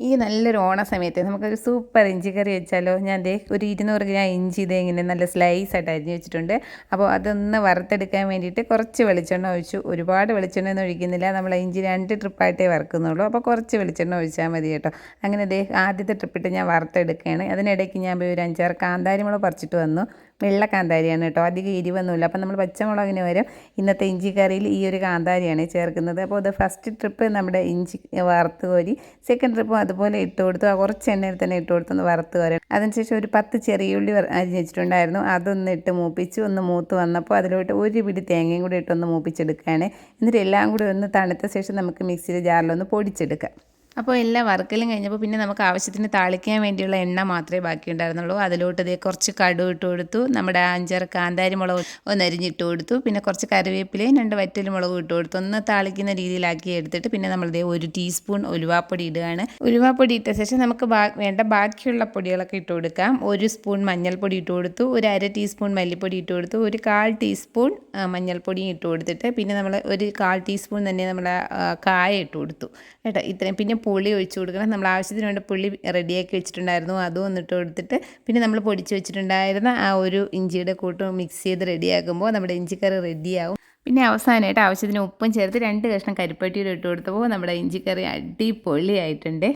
ഈ നല്ലൊരു ഓണ സമയത്ത് നമുക്കൊരു സൂപ്പർ ഇഞ്ചി കറി വെച്ചാലോ? ഞാൻ ദേ ഒരു ഇരുന്നൂറ് ഗ്രാം ഇഞ്ചി ഇതേ ഇങ്ങനെ നല്ല സ്ലൈസ് ആയിട്ട് അരിഞ്ഞ് വെച്ചിട്ടുണ്ട്. അപ്പോൾ അതൊന്ന് വറുത്തെടുക്കാൻ വേണ്ടിയിട്ട് കുറച്ച് വെളിച്ചെണ്ണ ഒഴിച്ചു. ഒരുപാട് വെളിച്ചെണ്ണ ഒന്നും ഒഴിക്കുന്നില്ല. നമ്മൾ ഇഞ്ചി രണ്ട് ട്രിപ്പായിട്ടേ വറുക്കുന്നുള്ളൂ. അപ്പോൾ കുറച്ച് വെളിച്ചെണ്ണ ഒഴിച്ചാൽ മതി കേട്ടോ. അങ്ങനെ ദേ ആദ്യത്തെ ട്രിപ്പിട്ട് ഞാൻ വറുത്തെടുക്കുകയാണ്. അതിനിടയ്ക്ക് ഞാൻ പോയി ഒരു അഞ്ചാറ് കാന്താരിമുളക് പറിച്ചിട്ട് വന്നു. വെള്ള കാന്താരിയാണ് കേട്ടോ. അധികം എരിവൊന്നുമില്ല. അപ്പോൾ നമ്മൾ പച്ചമുളകിന് വരും ഇന്നത്തെ ഇഞ്ചി കറിയിൽ ഈ ഒരു കാന്താരിയാണ് ചേർക്കുന്നത്. അപ്പോൾ അത് ഫസ്റ്റ് ട്രിപ്പ് നമ്മുടെ ഇഞ്ചി വറുത്ത് കോരി സെക്കൻഡ് ട്രിപ്പും അതുപോലെ ഇട്ട് കൊടുത്തു. കുറച്ച് എണ്ണയിൽ തന്നെ ഇട്ട് കൊടുത്തു ഒന്ന് വറുത്ത് വരും. അതിനുശേഷം ഒരു പത്ത് ചെറിയ ഉള്ളി അരിഞ്ഞ് അതൊന്ന് ഇട്ട് മൂപ്പിച്ച്. ഒന്ന് മൂത്ത് വന്നപ്പോൾ അതിലോട്ട് ഒരു പിടി തേങ്ങയും കൂടി ഇട്ടൊന്ന് മൂപ്പിച്ചെടുക്കുകയാണ്. എന്നിട്ട് എല്ലാം കൂടി ഒന്ന് തണുത്ത ശേഷം നമുക്ക് മിക്സിയിൽ ജാറിലൊന്ന് പൊടിച്ചെടുക്കാം. അപ്പോൾ എല്ലാ വർക്കലും കഴിഞ്ഞപ്പോൾ പിന്നെ നമുക്ക് ആവശ്യത്തിന് താളിക്കാൻ വേണ്ടിയുള്ള എണ്ണ മാത്രമേ ബാക്കി ഉണ്ടായിരുന്നുള്ളൂ അതിലോട്ട് ഇതേ കുറച്ച് കടു ഇട്ട് കൊടുത്തു. നമ്മുടെ അഞ്ചാറ് കാന്താരി മുളക് ഒന്ന് അരിഞ്ഞിട്ട് കൊടുത്തു. പിന്നെ കുറച്ച് കറിവേപ്പിലയും രണ്ട് വറ്റൽ മുളകും ഇട്ട് കൊടുത്തു. ഒന്ന് താളിക്കുന്ന രീതിയിലാക്കി എടുത്തിട്ട് പിന്നെ നമ്മൾ ഇതേ ഒരു ടീസ്പൂൺ ഉലുവാപ്പൊടി ഇടുകയാണ്. ഉലുവാപ്പൊടി ഇട്ട ശേഷം നമുക്ക് വേണ്ട ബാക്കിയുള്ള പൊടികളൊക്കെ ഇട്ട് കൊടുക്കാം. ഒരു സ്പൂൺ മഞ്ഞൾപ്പൊടി ഇട്ട് കൊടുത്തു. ഒരു അര ടീസ്പൂൺ മല്ലിപ്പൊടി ഇട്ട് കൊടുത്തു. ഒരു കാൽ ടീസ്പൂൺ മഞ്ഞൾപ്പൊടിയും ഇട്ട് കൊടുത്തിട്ട് പിന്നെ നമ്മൾ ഒരു കാൽ ടീസ്പൂൺ തന്നെ നമ്മൾ കായ ഇട്ട് കൊടുത്തു. കേട്ടോ? ഇത്രയും. പിന്നെ പുളി ഒഴിച്ച് കൊടുക്കണം. നമ്മൾ ആവശ്യത്തിന് വേണ്ട പുളി റെഡിയാക്കി വെച്ചിട്ടുണ്ടായിരുന്നു. അതും ഒന്നിട്ട് കൊടുത്തിട്ട് പിന്നെ നമ്മൾ പൊടിച്ച് വെച്ചിട്ടുണ്ടായിരുന്ന ആ ഒരു ഇഞ്ചിയുടെ കൂട്ടും മിക്സ് ചെയ്ത് റെഡിയാക്കുമ്പോൾ നമ്മുടെ ഇഞ്ചിക്കറി റെഡിയാവും. പിന്നെ അവസാനമായിട്ട് ആവശ്യത്തിന് ഉപ്പും ചേർത്ത് രണ്ട് കഷ്ണം കരിപ്പട്ടിയിൽ ഇട്ട് കൊടുത്തപ്പോൾ നമ്മുടെ ഇഞ്ചിക്കറി അടിപൊളിയായിട്ടുണ്ട്.